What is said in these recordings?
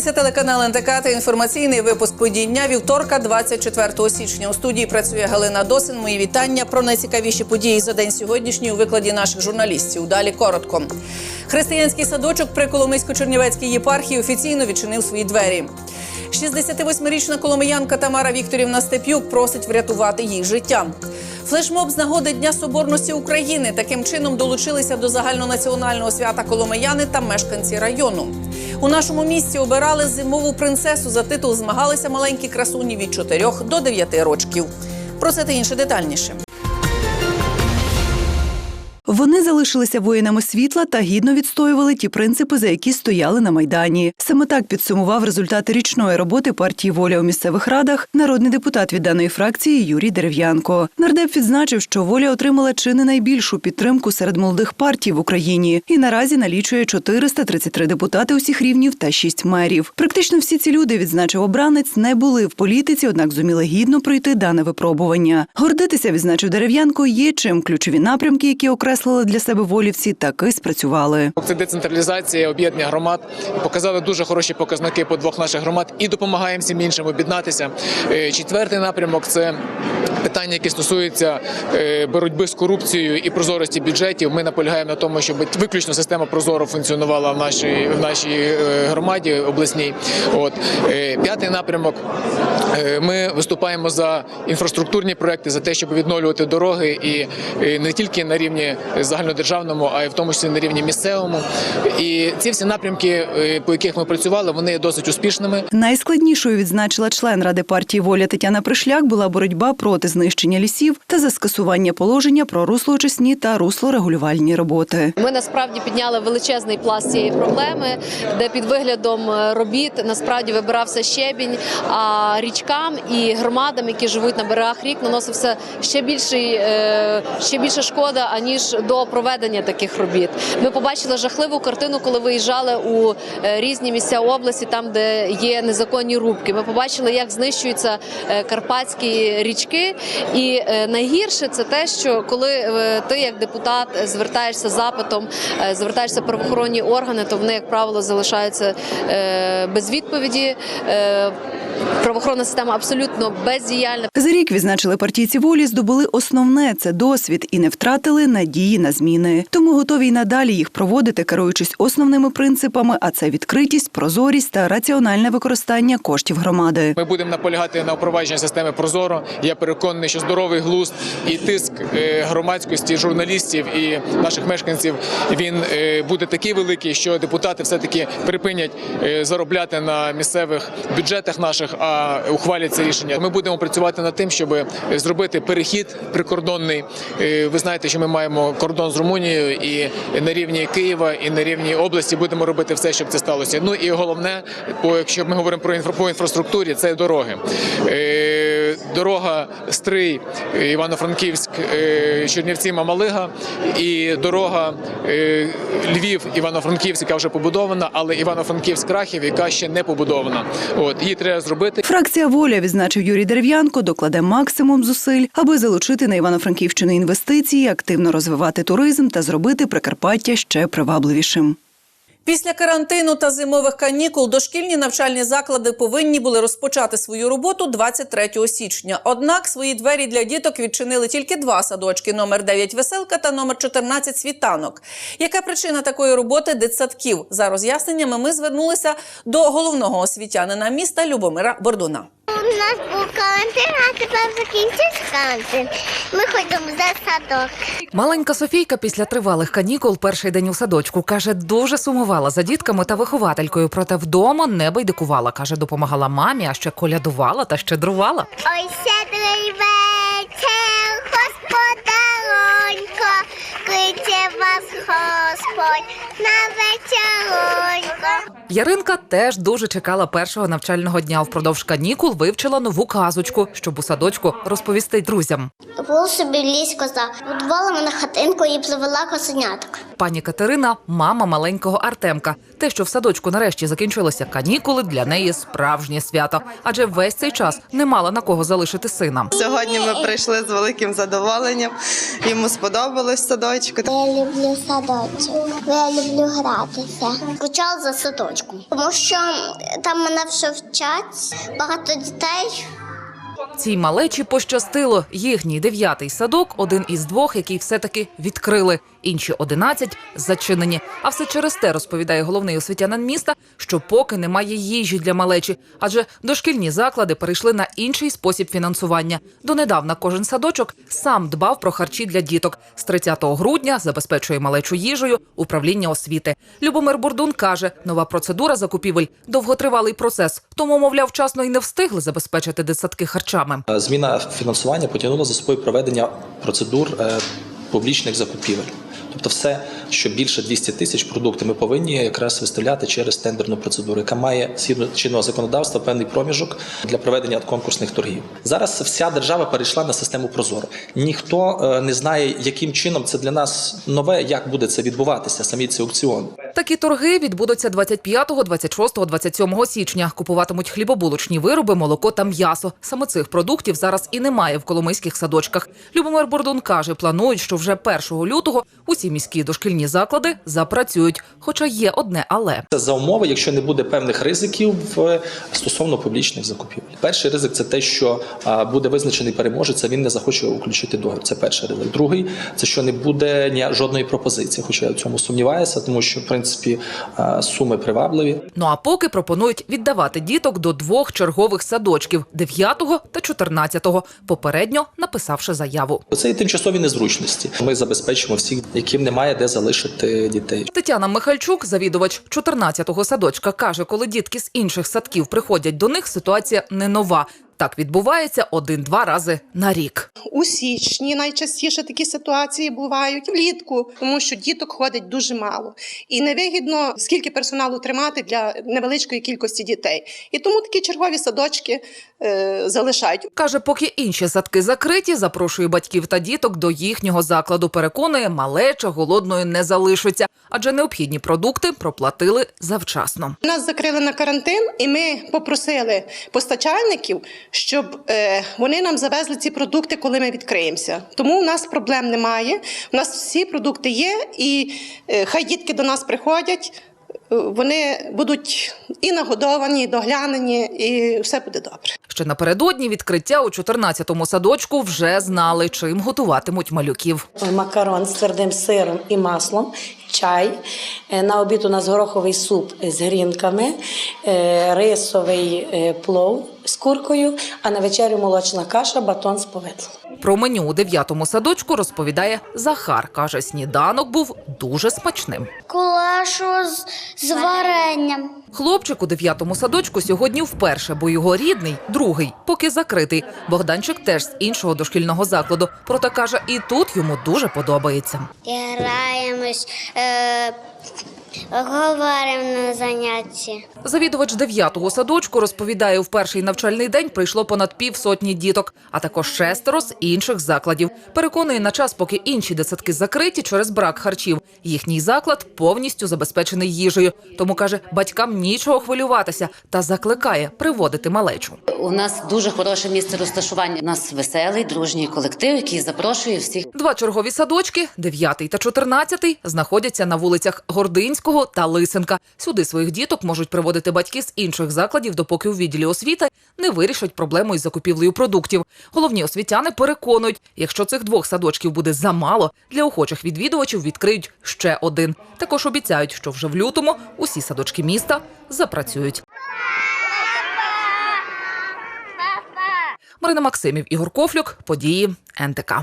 дивитеся телеканал НТК та інформаційний випуск подій дня вівторка, 24 січня. У студії працює Галина Досин. Мої вітання про найцікавіші події за день сьогоднішній у викладі наших журналістів. Далі коротко. Християнський садочок при Коломийсько-Чернівецькій єпархії офіційно відчинив свої двері. 68-річна коломиянка Тамара Вікторівна Степ'юк просить врятувати їй життя. Флешмоб з нагоди Дня Соборності України таким чином долучилися до загальнонаціонального свята коломияни та мешканці району. У нашому місті обирали зимову принцесу. За титул змагалися маленькі красуні від 4 до 9 рочків. Про це та інше детальніше. Вони залишилися воїнами світла та гідно відстоювали ті принципи, за які стояли на майдані. Саме так підсумував результати річної роботи партії Воля у місцевих радах народний депутат від даної фракції Юрій Дерев'янко. Нардеп відзначив, що воля отримала чи не найбільшу підтримку серед молодих партій в Україні і наразі налічує 433 депутати усіх рівнів та 6 мерів. Практично всі ці люди, відзначив обранець, не були в політиці, однак зуміли гідно пройти дане випробування. Гордитися, відзначив Дерев'янко, є чим ключові напрямки, які окреслили для себе волівці, таки спрацювали. Це децентралізація об'єднання громад. Показали дуже хороші показники по двох наших громад і допомагаємо всім іншим об'єднатися. Е, Четвертий напрямок це питання, які стосуються е, боротьби з корупцією і прозорості бюджетів. Ми наполягаємо на тому, щоб виключно система прозоро функціонувала в нашій в нашій е, громаді обласній. От п'ятий напрямок. Ми виступаємо за інфраструктурні проекти, за те, щоб відновлювати дороги і не тільки на рівні загальнодержавному, а й в тому числі на рівні місцевому. І ці всі напрямки, е, по яких ми працювали, вони є досить успішними. Найскладнішою відзначила член ради партії Воля Тетяна Пришляк була боротьба проти знищення лісів та за скасування положення про руслоочисні та руслорегулювальні роботи. Ми насправді підняли величезний пласт цієї проблеми, де під виглядом е, робіт насправді вибирався щебінь, а річкам і громадам, які живуть на берегах рік, наносився ще більший, е, ще більша шкода аніж до проведення таких робіт. Ми побачили жахливу картину, коли виїжджали у е, різні місця області, там де є незаконні рубки. Ми побачили, як знищуються е, карпатські річки, і е, найгірше це те, що коли ти як депутат звертаєшся запитом, звертаєшся правоохоронні органи, то вони, як правило, залишаються без відповіді. Правоохоронна система абсолютно бездіяльна. За рік відзначили партійці волі, здобули основне це досвід і не втратили надії на зміни. Тому готові й надалі їх проводити, керуючись основними принципами, а це відкритість, прозорість та раціональне використання коштів громади. Ми будемо наполягати на впровадженні системи Прозоро. Я переконаний, що здоровий глузд і тиск е, громадськості, журналістів і наших мешканців він е, буде такий великий, що депутати все таки припинять е, заробляти на місцевих бюджетах наших, а ухвалять це рішення. Ми будемо працювати над тим, щоб зробити перехід прикордонний. Ви знаєте, що ми маємо кордон з Румунією і на рівні Києва, і на рівні області будемо робити все, щоб це сталося. Ну і головне, якщо ми говоримо про інфра- інфраструктурі, це дороги. Дорога Стрий, Івано-Франківськ, е, Чернівці, Мамалига і дорога е, Львів, Івано-Франківськ, яка вже побудована, але Івано-Франківськ Крахів, яка ще не побудована. От її треба зробити. Фракція воля відзначив Юрій Дерев'янко, докладе максимум зусиль, аби залучити на Івано-Франківщину інвестиції, активно розвивати туризм та зробити Прикарпаття ще привабливішим. Після карантину та зимових канікул дошкільні навчальні заклади повинні були розпочати свою роботу 23 січня. Однак свої двері для діток відчинили тільки два садочки: номер 9 веселка та номер 14 світанок. Яка причина такої роботи дитсадків? За роз'ясненнями ми звернулися до головного освітянина міста Любомира Бордуна. У нас був карантин, а тепер закінчився карантин. Ми ходимо за садок. Маленька Софійка після тривалих канікул перший день у садочку каже, дуже сумувала за дітками та вихователькою, проте вдома не байдикувала. каже, допомагала мамі, а ще колядувала та щедрувала. Ой, щедрий вечір, господаронько, вас Господь на вечеронько. Яринка теж дуже чекала першого навчального дня. Впродовж канікул вивчила нову казочку, щоб у садочку розповісти друзям. Був собі ліс коза, будувала мене хатинку і привела косеняток. Пані Катерина мама маленького Артемка. Те, що в садочку нарешті закінчилися канікули, для неї справжнє свято, адже весь цей час не мала на кого залишити сина. Сьогодні ми прийшли з великим задоволенням. Йому сподобалось садочку. Я люблю садочок. Я люблю гратися. Почав за садочком, тому що там мене все вчать, багато дітей. Цій малечі пощастило. Їхній дев'ятий садок один із двох, який все-таки відкрили. Інші одинадцять зачинені. А все через те розповідає головний освітянин міста, що поки немає їжі для малечі, адже дошкільні заклади перейшли на інший спосіб фінансування. Донедавна кожен садочок сам дбав про харчі для діток. З 30 грудня забезпечує малечу їжею управління освіти. Любомир Бурдун каже, нова процедура закупівель довготривалий процес, тому, мовляв, вчасно і не встигли забезпечити дитсадки харчами. Зміна фінансування потягнула за собою проведення процедур е, публічних закупівель. Тобто, все, що більше 200 тисяч продуктів, ми повинні якраз виставляти через тендерну процедуру, яка має згідно чинного законодавства певний проміжок для проведення конкурсних торгів. Зараз вся держава перейшла на систему Прозоро. Ніхто е, не знає, яким чином це для нас нове, як буде це відбуватися, самі ці аукціони. Такі торги відбудуться 25, 26, 27 січня. Купуватимуть хлібобулочні вироби, молоко та м'ясо. Саме цих продуктів зараз і немає в коломийських садочках. Любомир Бордун каже, планують, що вже 1 лютого усі міські дошкільні заклади запрацюють. Хоча є одне але. Це за умови, якщо не буде певних ризиків в стосовно публічних закупівель. Перший ризик це те, що буде визначений переможець, а він не захоче включити договір. Це перший ризик. Другий це що не буде ні жодної пропозиції. Хоча я в цьому сумніваюся, тому що в принципі суми привабливі. Ну а поки пропонують віддавати діток до двох чергових садочків 9 та 14, попередньо написавши заяву. Це і тимчасові незручності. Ми забезпечимо всіх, яким немає де залишити дітей. Тетяна Михальчук, завідувач 14-го садочка, каже, коли дітки з інших садків приходять до них, ситуація не нова. Так відбувається один-два рази на рік. У січні найчастіше такі ситуації бувають влітку, тому що діток ходить дуже мало, і невигідно скільки персоналу тримати для невеличкої кількості дітей. І тому такі чергові садочки е, залишають. Каже, поки інші садки закриті, запрошує батьків та діток до їхнього закладу. Переконує, малеча голодною не залишиться, адже необхідні продукти проплатили завчасно. Нас закрили на карантин, і ми попросили постачальників, щоб е, вони нам завезли ці продукти, коли ми відкриємося. Тому у нас проблем немає. У нас всі продукти є, і е, хай дітки до нас приходять. е, Вони будуть і нагодовані, і доглянені, і все буде добре. Ще напередодні відкриття у 14-му садочку вже знали, чим готуватимуть малюків. макарон з твердим сиром і маслом, чай. На обід у нас гороховий суп з грінками, рисовий плов з куркою, а на вечерю молочна каша, батон з повидлом. Про меню у 9-му садочку розповідає Захар. Каже, сніданок був дуже смачним. Кулашу з, з варенням. Хлопчик у 9-му садочку сьогодні вперше, бо його рідний, другий, поки закритий. Богданчик теж з іншого дошкільного закладу. Проте каже, і тут йому дуже подобається. Граємось, е, говоримо на занятті. Завідувач 9-го садочку розповідає, в перший навчальний день прийшло понад півсотні діток, а також шестеро з інших закладів. Переконує на час, поки інші дитсадки закриті через брак харчів. Їхній заклад повністю забезпечений їжею. Тому каже, батькам нічого хвилюватися та закликає приводити малечу. У нас дуже хороше місце розташування. У нас веселий, дружній колектив, який запрошує всіх Два чергові садочки, 9 та 14, знаходяться на вулицях Гординського та Лисенка. Сюди своїх діток можуть приводити батьки з інших закладів, допоки у відділі освіти не вирішать проблему із закупівлею продуктів. Головні освітяни переконують, якщо цих двох садочків буде замало, для охочих відвідувачів відкриють ще один. Також обіцяють, що вже в лютому усі садочки міста запрацюють. Марина Максимів, Ігор Кофлюк, події НТК.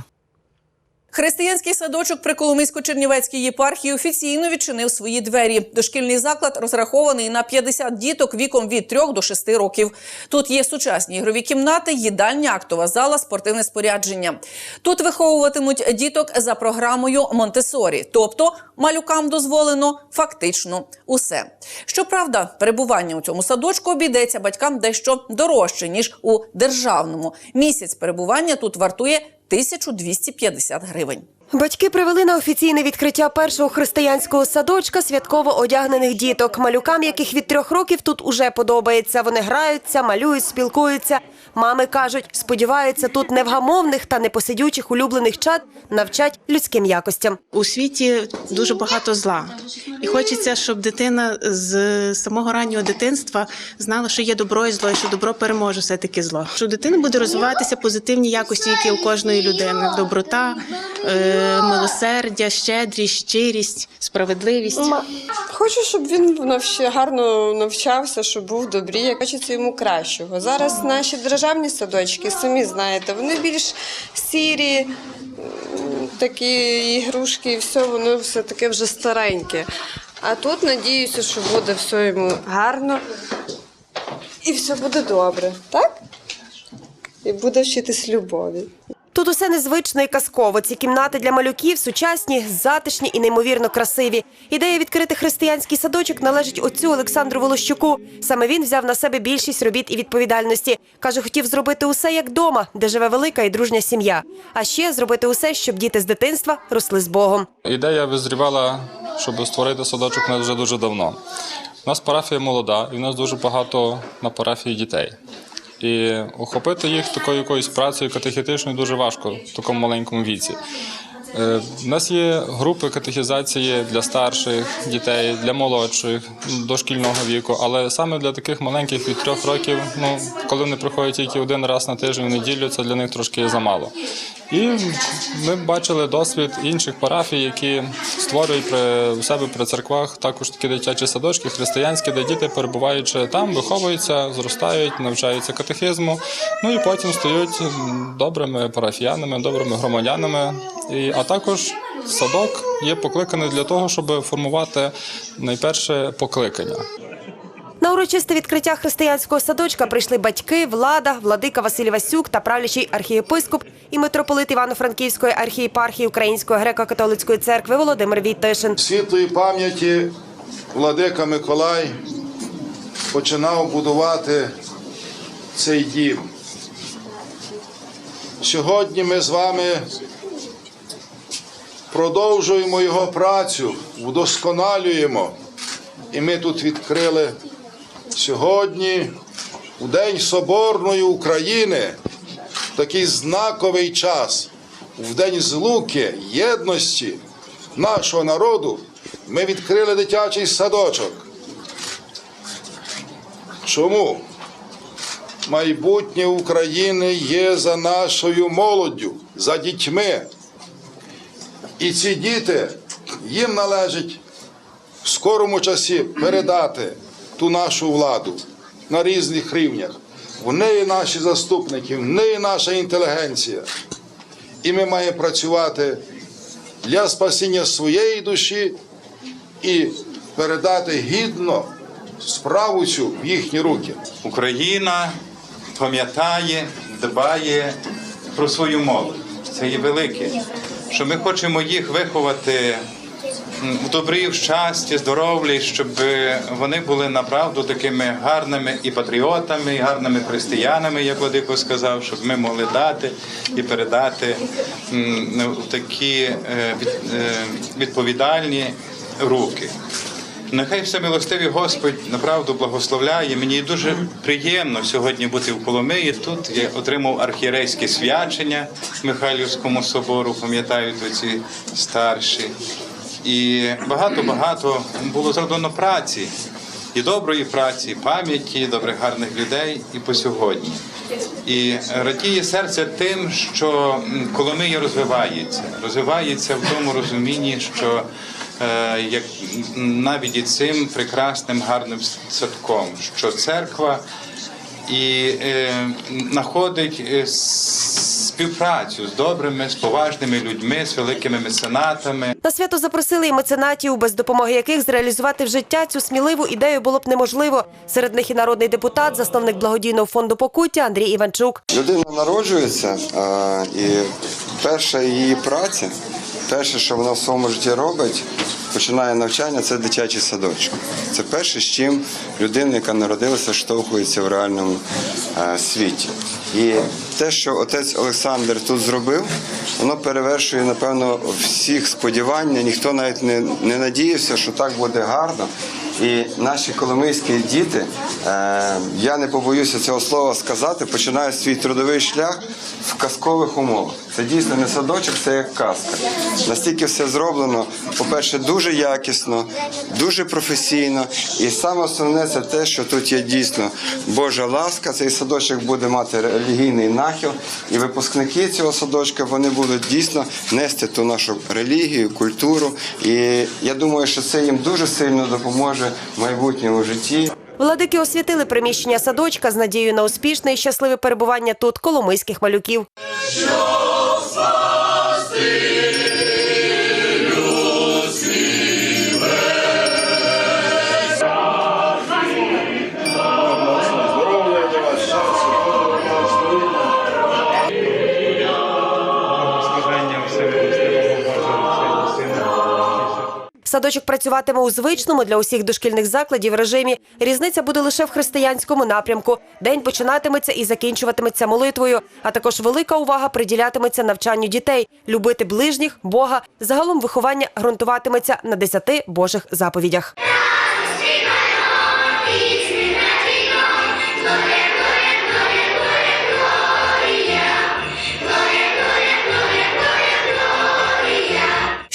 Християнський садочок при Коломийсько-Чернівецькій єпархії офіційно відчинив свої двері. Дошкільний заклад розрахований на 50 діток віком від 3 до 6 років. Тут є сучасні ігрові кімнати, їдальня, актова зала, спортивне спорядження. Тут виховуватимуть діток за програмою Монтесорі, тобто малюкам дозволено фактично усе. Щоправда, перебування у цьому садочку обійдеться батькам дещо дорожче ніж у державному. Місяць перебування тут вартує 1250 гривень. Батьки привели на офіційне відкриття першого християнського садочка святково одягнених діток. Малюкам, яких від трьох років тут уже подобається. Вони граються, малюють, спілкуються. Мами кажуть, сподіваються, тут невгамовних та непосидючих улюблених чад навчать людським якостям. У світі дуже багато зла, і хочеться, щоб дитина з самого раннього дитинства знала, що є добро і зло, і що добро переможе все таки зло. Що дитина буде розвиватися позитивні якості, які у кожної людини: доброта, е, милосердя, щедрість, щирість, справедливість. Хочу, щоб він навч- гарно навчався, щоб був добрі. Хочеться йому кращого. Зараз наші державні садочки, самі знаєте, вони більш сірі, такі ігрушки, і все, воно все таке вже стареньке. А тут надіюся, що буде все йому гарно і все буде добре, так? І буде вчитись любові. Усе незвично і казково. Ці кімнати для малюків сучасні, затишні і неймовірно красиві. Ідея відкрити християнський садочок належить отцю Олександру Волощуку. Саме він взяв на себе більшість робіт і відповідальності. Каже, хотів зробити усе як дома, де живе велика і дружня сім'я. А ще зробити усе, щоб діти з дитинства росли з Богом. Ідея визрівала, щоб створити садочок вже дуже давно. У нас парафія молода, і в нас дуже багато на парафії дітей. І охопити їх такою якоюсь працею катехетичною дуже важко в такому маленькому віці. Е, У нас є групи катехізації для старших дітей, для молодших, дошкільного віку, але саме для таких маленьких від трьох років, ну коли вони приходять тільки один раз на тиждень в неділю, це для них трошки замало. І ми бачили досвід інших парафій, які створюють при у себе при церквах також такі дитячі садочки, християнські, де діти, перебуваючи там, виховуються, зростають, навчаються катехизму. Ну і потім стають добрими парафіянами, добрими громадянами. І, а також садок є покликаний для того, щоб формувати найперше покликання. На урочисте відкриття християнського садочка прийшли батьки, влада, владика Василь Васюк та правлячий архієпископ і митрополит Івано-Франківської архієпархії Української греко-католицької церкви Володимир Війтишин. світлої пам'яті владика Миколай починав будувати цей дім. Сьогодні ми з вами продовжуємо його працю, вдосконалюємо. І ми тут відкрили сьогодні, у День Соборної України, такий знаковий час, в День злуки, єдності нашого народу, ми відкрили дитячий садочок. Чому? Майбутнє України є за нашою молоддю, за дітьми. І ці діти їм належить в скорому часі передати ту нашу владу на різних рівнях. В неї наші заступники, в неї наша інтелігенція. І ми маємо працювати для спасіння своєї душі і передати гідно справу цю в їхні руки. Україна пам'ятає, дбає про свою молодь. Це є велике. Що ми хочемо їх виховати м, в добрі, в щасті, щоб вони були направду такими гарними і патріотами, і гарними християнами, як Владико сказав, щоб ми могли дати і передати ну, такі е, е, відповідальні руки. Нехай всемилостивий Господь направду благословляє. Мені дуже приємно сьогодні бути в Коломиї. Тут я отримав архієрейське свячення Михайлівському собору, пам'ятають оці старші. І багато-багато було зроблено праці, і доброї праці, і пам'яті, добрих гарних людей і по сьогодні. І радіє серце тим, що Коломия розвивається, розвивається в тому розумінні, що е, як навіть і цим прекрасним гарним садком, що церква і е, знаходить е, співпрацю з добрими, з поважними людьми, з великими меценатами. На свято запросили і меценатів, без допомоги яких зреалізувати в життя цю сміливу ідею було б неможливо. Серед них і народний депутат, засновник благодійного фонду покуття Андрій Іванчук. Людина народжується, і перша її праця перше, що вона в своєму житті робить, починає навчання, це дитячий садочок. Це перше, з чим людина, яка народилася, штовхується в реальному е, світі. І те, що отець Олександр тут зробив, воно перевершує, напевно, всіх сподівання. Ніхто навіть не, не надіявся, що так буде гарно. І наші коломийські діти, е, я не побоюся цього слова сказати, починають свій трудовий шлях в казкових умовах. Це дійсно не садочок, це як казка. Настільки все зроблено, по-перше, дуже якісно, дуже професійно. І саме основне це те, що тут є дійсно Божа ласка. Цей садочок буде мати релігійний нахил, і випускники цього садочка вони будуть дійсно нести ту нашу релігію, культуру. І я думаю, що це їм дуже сильно допоможе в майбутньому житті. Владики освітили приміщення садочка з надією на успішне і щасливе перебування тут коломийських малюків. Садочок працюватиме у звичному для усіх дошкільних закладів режимі. Різниця буде лише в християнському напрямку. День починатиметься і закінчуватиметься молитвою. А також велика увага приділятиметься навчанню дітей, любити ближніх, Бога. Загалом виховання ґрунтуватиметься на десяти Божих заповідях. –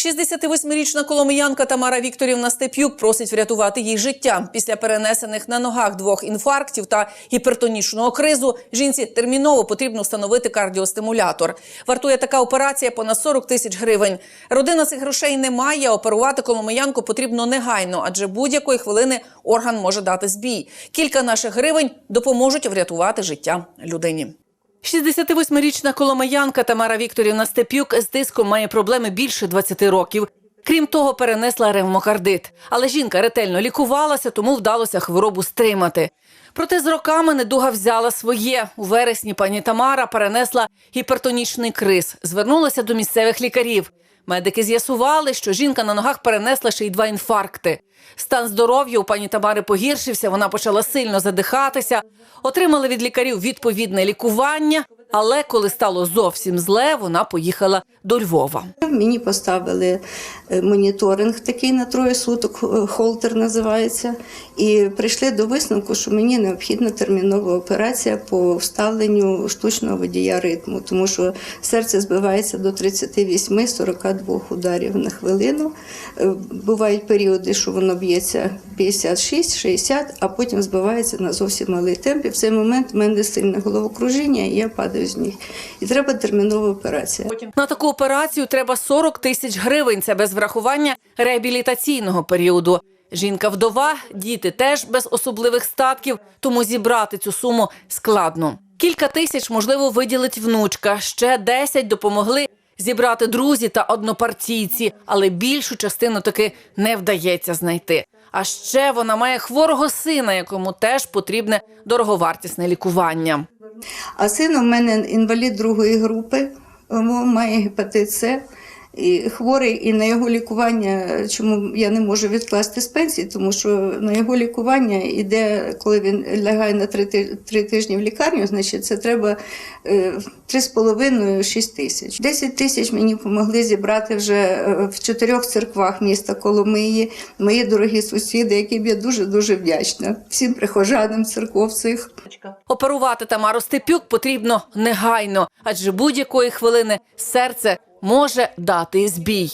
68-річна коломиянка Тамара Вікторівна Степ'юк просить врятувати їй життя. Після перенесених на ногах двох інфарктів та гіпертонічного кризу жінці терміново потрібно встановити кардіостимулятор. Вартує така операція понад 40 тисяч гривень. Родина цих грошей не має. Оперувати коломиянку потрібно негайно, адже будь-якої хвилини орган може дати збій. Кілька наших гривень допоможуть врятувати життя людині. 68-річна коломиянка Тамара Вікторівна Степюк з тиском має проблеми більше 20 років. Крім того, перенесла ревмокардит. Але жінка ретельно лікувалася, тому вдалося хворобу стримати. Проте з роками недуга взяла своє. У вересні пані Тамара перенесла гіпертонічний криз. Звернулася до місцевих лікарів. Медики з'ясували, що жінка на ногах перенесла ще й два інфаркти. Стан здоров'я у пані Тамари погіршився, вона почала сильно задихатися. Отримали від лікарів відповідне лікування, але коли стало зовсім зле, вона поїхала до Львова. Мені поставили е, моніторинг такий на троє суток, е, холтер називається, і прийшли до висновку, що мені необхідна термінова операція по вставленню штучного водія ритму, тому що серце збивається до 38-42 ударів на хвилину. Е, Бувають періоди, що воно б'ється 56-60, а потім збивається на зовсім малий темп. І в цей момент в мене сильне головокружіння, і я падаю з ніг. І треба термінова операція. На таку операцію треба 40 тисяч гривень. Це без врахування реабілітаційного періоду. Жінка вдова, діти теж без особливих статків, тому зібрати цю суму складно. Кілька тисяч можливо виділить внучка. Ще 10 допомогли зібрати друзі та однопартійці, але більшу частину таки не вдається знайти. А ще вона має хворого сина, якому теж потрібне дороговартісне лікування. А син у мене інвалід другої групи, має гепатит С. І хворий, і на його лікування, чому я не можу відкласти з пенсії, тому що на його лікування йде, коли він лягає на три, три тижні в лікарню, значить це треба е, 3,5-6 тисяч. 10 тисяч мені допомогли зібрати вже е, в чотирьох церквах міста Коломиї. Мої дорогі сусіди, яким я дуже-дуже вдячна. Всім прихожанам церков цих. Оперувати Тамару Степюк потрібно негайно, адже будь-якої хвилини серце може дати збій.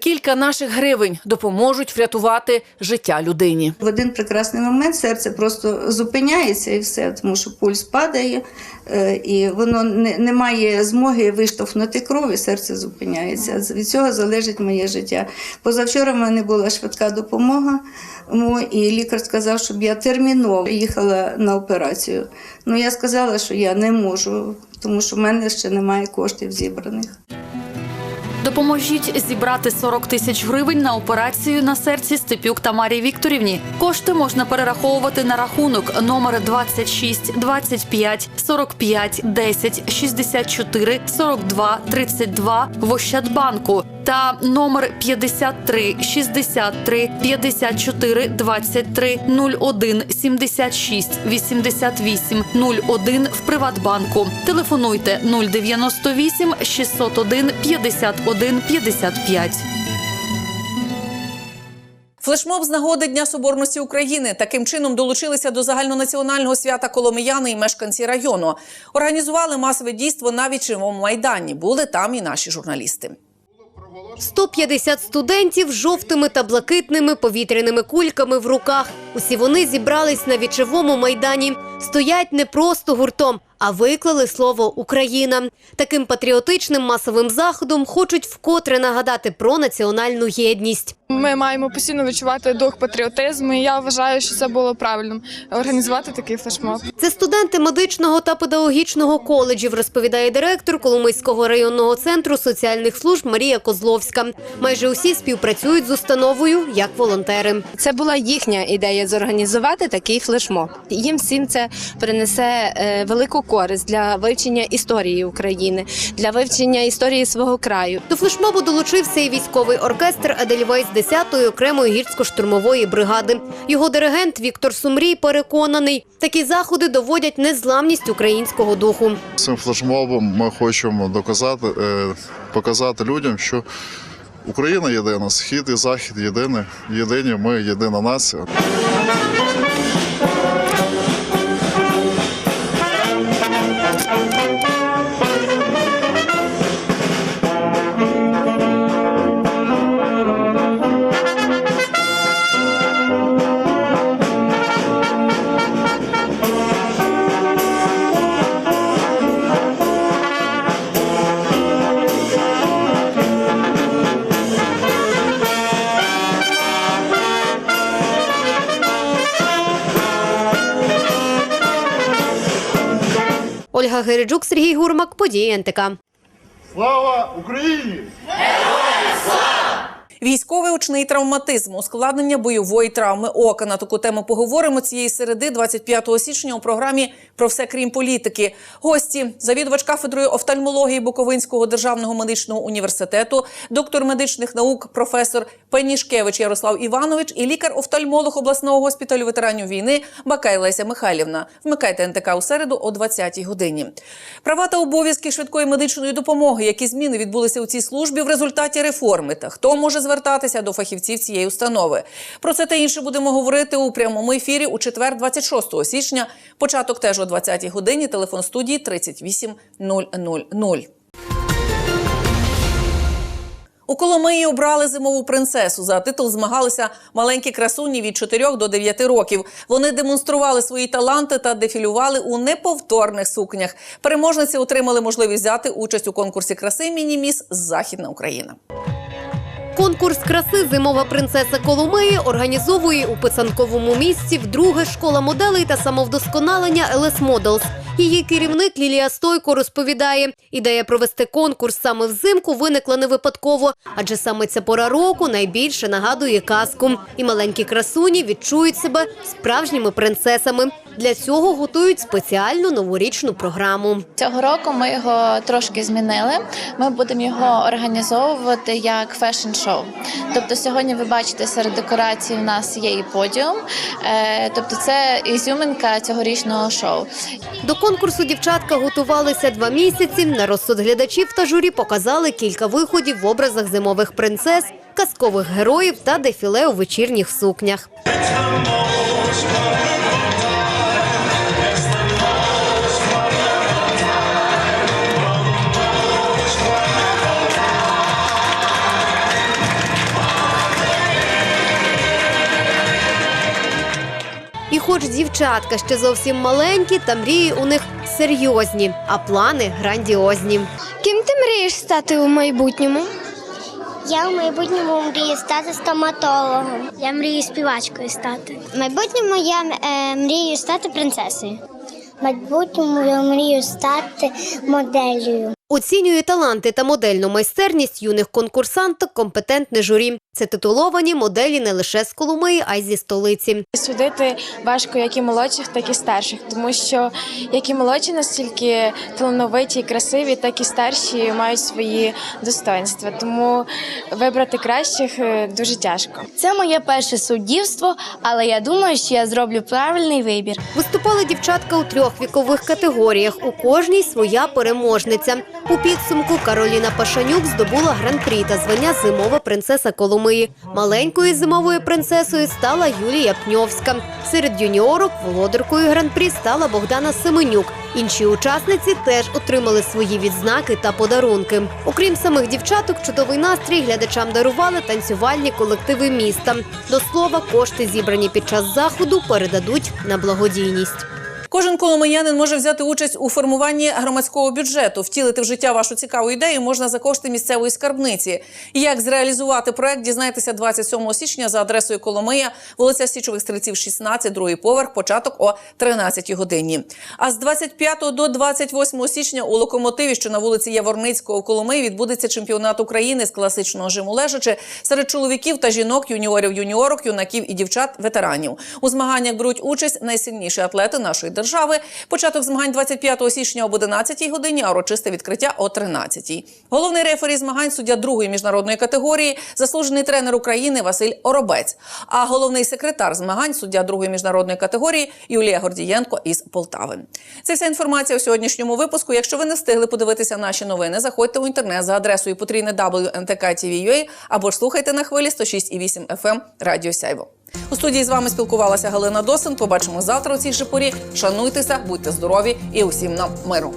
Кілька наших гривень допоможуть врятувати життя людині. В один прекрасний момент серце просто зупиняється і все, тому що пульс падає, е, і воно не, має змоги виштовхнути кров, і серце зупиняється. Від цього залежить моє життя. Позавчора в мене була швидка допомога, мо, і лікар сказав, щоб я терміново їхала на операцію. Ну я сказала, що я не можу, тому що в мене ще немає коштів зібраних. Допоможіть зібрати 40 тисяч гривень на операцію на серці Степюк Тамарі Вікторівні. Кошти можна перераховувати на рахунок номер 26 25 45 10 64 42 32 в Ощадбанку та номер 53 63 54 23 01 76 88 01 в Приватбанку. Телефонуйте 098 601 51 55. Флешмоб з нагоди Дня Соборності України таким чином долучилися до загальнонаціонального свята Коломияни і мешканці району. Організували масове дійство на вічовому майдані. Були там і наші журналісти. 150 студентів з жовтими та блакитними повітряними кульками в руках. Усі вони зібрались на вічовому майдані. Стоять не просто гуртом, а виклали слово Україна. Таким патріотичним масовим заходом хочуть вкотре нагадати про національну єдність. Ми маємо постійно відчувати дух патріотизму. і Я вважаю, що це було правильно організувати такий флешмоб. Це студенти медичного та педагогічного коледжів, розповідає директор Коломийського районного центру соціальних служб Марія Козловська. Майже усі співпрацюють з установою як волонтери. Це була їхня ідея зорганізувати такий флешмоб. Їм всім це принесе е, велику користь для вивчення історії України, для вивчення історії свого краю. До флешмобу долучився і військовий оркестр Едельвейс 10-ї окремої гірсько-штурмової бригади. Його диригент Віктор Сумрій переконаний, такі заходи доводять незламність українського духу. Цим флешмобом ми хочемо доказати, е, показати людям, що Україна єдина, схід і захід єдині, єдині, ми єдина нація. Ольга Гереджук, Сергій Гурмак, події НТК. Слава Україні! Військовий очний травматизм, ускладнення бойової травми ока. На таку тему поговоримо цієї середи, 25 січня, у програмі про все крім політики. Гості завідувач кафедрою офтальмології Буковинського державного медичного університету, доктор медичних наук, професор Пенішкевич Ярослав Іванович і лікар-офтальмолог обласного госпіталю ветеранів війни Бакай Леся Михайлівна. Вмикайте НТК у середу о 20-й годині. Права та обов'язки швидкої медичної допомоги, які зміни відбулися у цій службі в результаті реформи, та хто може звертатися до фахівців цієї установи. Про це та інше будемо говорити у прямому ефірі у четвер, 26 січня. Початок теж о 20-й годині. Телефон студії 38 000. У Коломиї обрали зимову принцесу. За титул змагалися маленькі красуні від 4 до 9 років. Вони демонстрували свої таланти та дефілювали у неповторних сукнях. Переможниці отримали можливість взяти участь у конкурсі краси Міні-міс Західна Україна. Конкурс краси Зимова принцеса Коломиї організовує у писанковому місці вдруге школа моделей та самовдосконалення LS Models. Її керівник Лілія Стойко розповідає, ідея провести конкурс саме взимку виникла не випадково, адже саме ця пора року найбільше нагадує казку. І маленькі красуні відчують себе справжніми принцесами. Для цього готують спеціальну новорічну програму. Цього року ми його трошки змінили. Ми будемо його організовувати як фешн-шоу. Тобто, сьогодні ви бачите серед декорацій у нас є і подіум. Е, Тобто, це ізюминка цьогорічного шоу. До конкурсу дівчатка готувалися два місяці. На розсуд глядачів та журі показали кілька виходів в образах зимових принцес, казкових героїв та дефіле у вечірніх сукнях. Хоч дівчатка ще зовсім маленькі, та мрії у них серйозні, а плани грандіозні. Ким ти мрієш стати у майбутньому? Я в майбутньому мрію стати стоматологом. Я мрію співачкою стати. В майбутньому я е, мрію стати принцесою. В майбутньому я мрію стати моделлю. Оцінює таланти та модельну майстерність юних конкурсанток компетентне журі. Це титуловані моделі не лише з Коломиї, а й зі столиці. Судити важко як і молодших, так і старших, тому що як і молодші настільки талановиті і красиві, так і старші мають свої достоинства. Тому вибрати кращих е, дуже тяжко. Це моє перше суддівство, але я думаю, що я зроблю правильний вибір. Виступали дівчатка у трьох вікових категоріях. У кожній своя переможниця. У підсумку Кароліна Пашанюк здобула гран-прі та звання зимова принцеса Коломиї. Маленькою зимовою принцесою стала Юлія Пньовська. Серед юніорок володаркою гран-прі стала Богдана Семенюк. Інші учасниці теж отримали свої відзнаки та подарунки. Окрім самих дівчаток, чудовий настрій глядачам дарували танцювальні колективи міста. До слова, кошти зібрані під час заходу передадуть на благодійність. Кожен коломиянин може взяти участь у формуванні громадського бюджету. Втілити в життя вашу цікаву ідею можна за кошти місцевої скарбниці. Як зреалізувати проект, дізнайтеся 27 січня за адресою Коломия, вулиця Січових стрільців, 16, другий поверх, початок о 13 годині. А з 25 до 28 січня у локомотиві, що на вулиці Яворницького у Коломиї, відбудеться чемпіонат України з класичного жиму лежачи серед чоловіків та жінок, юніорів, юніорок, юнаків і дівчат, ветеранів. У змаганнях беруть участь найсильніші атлети нашої держави. Початок змагань 25 січня об 11 годині, а урочисте відкриття о 13. Головний рефері змагань суддя другої міжнародної категорії, заслужений тренер України Василь Оробець. А головний секретар змагань суддя другої міжнародної категорії Юлія Гордієнко із Полтави. Це вся інформація у сьогоднішньому випуску. Якщо ви не встигли подивитися наші новини, заходьте у інтернет за адресою потрійне або ж слухайте на хвилі 106,8 FM Радіо Сяйво. У студії з вами спілкувалася Галина Досин. Побачимо завтра у цій же. Шануйтеся, будьте здорові і усім нам миру.